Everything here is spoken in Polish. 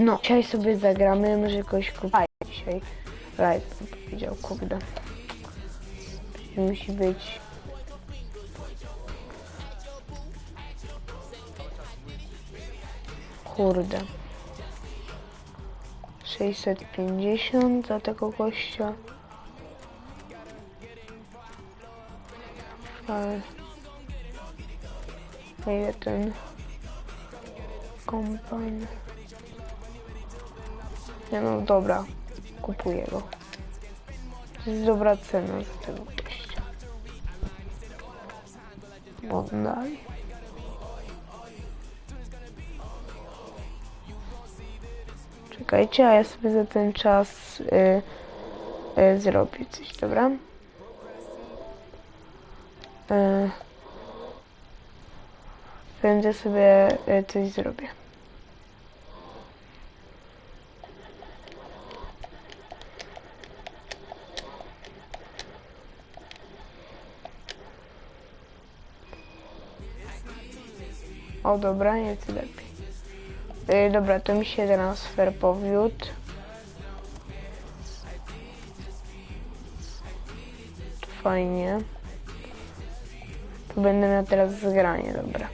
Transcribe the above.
No, dzisiaj sobie zagramy, może kogoś kupić dzisiaj. Live powiedział, kurde. Musi być... Kurde. 650 za tego gościa. Ale... A ile ten... Nie no, dobra. Kupuję go. To jest dobra cena za tego gościa. Oddaj. Czekajcie, a ja sobie za ten czas y, y, zrobię coś, dobra? Y, Będę sobie y, coś zrobię. O dobra, jest lepiej. Yy, dobra, to mi się transfer powiódł. Fajnie. Tu będę miał teraz zgranie, dobra.